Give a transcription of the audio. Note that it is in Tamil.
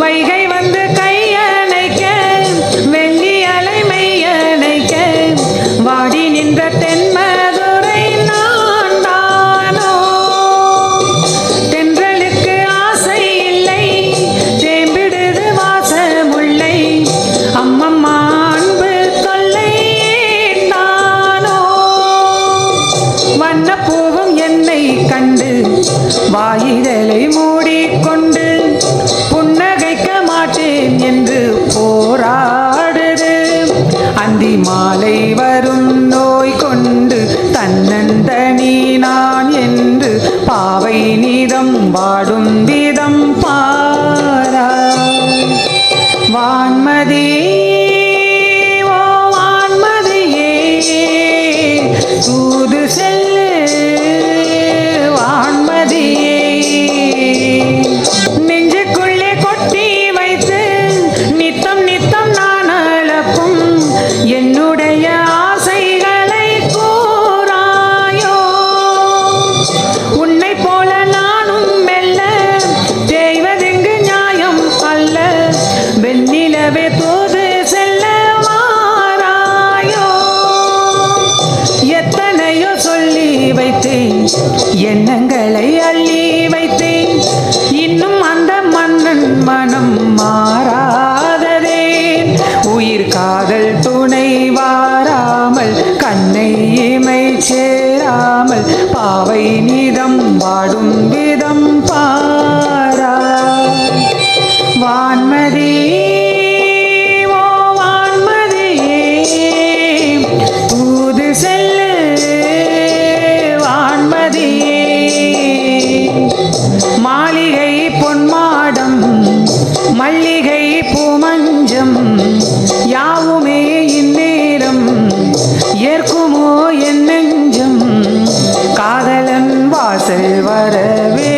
வைகை வந்து கையணைக்க வெள்ளி அலை மையணைக்க வாடி நின்ற தென்மதுரை நான் தானோ? தென்றலுக்கு ஆசை இல்லை தேம்பிடுது வாசமுல்லை அம்மம்மா அன்பு தொல்லை தானோ? வண்ணப்பூவும் என்னை கண்டு வாயிதழை மூ அந்தி மாலை வரும் நோய் கொண்டு தன்னந்தனி நான் என்று பாவை நிதம் வாடும் விதம் பாரா வான்மதி வான்மதியே எண்ணங்களை அள்ளி வைத்தேன். இன்னும் அந்த மன்னன் மனம் மாறாததே. உயிர் காதல் துணை வாராமல் கண்ணை இமை சேராமல் பாவை நீதம் வாடும் விதம் பா மல்லிகை பூமஞ்சம் யாவுமே இந்நேரம் ஏற்குமோ என் நெஞ்சம். காதலன் வாசல் வரவே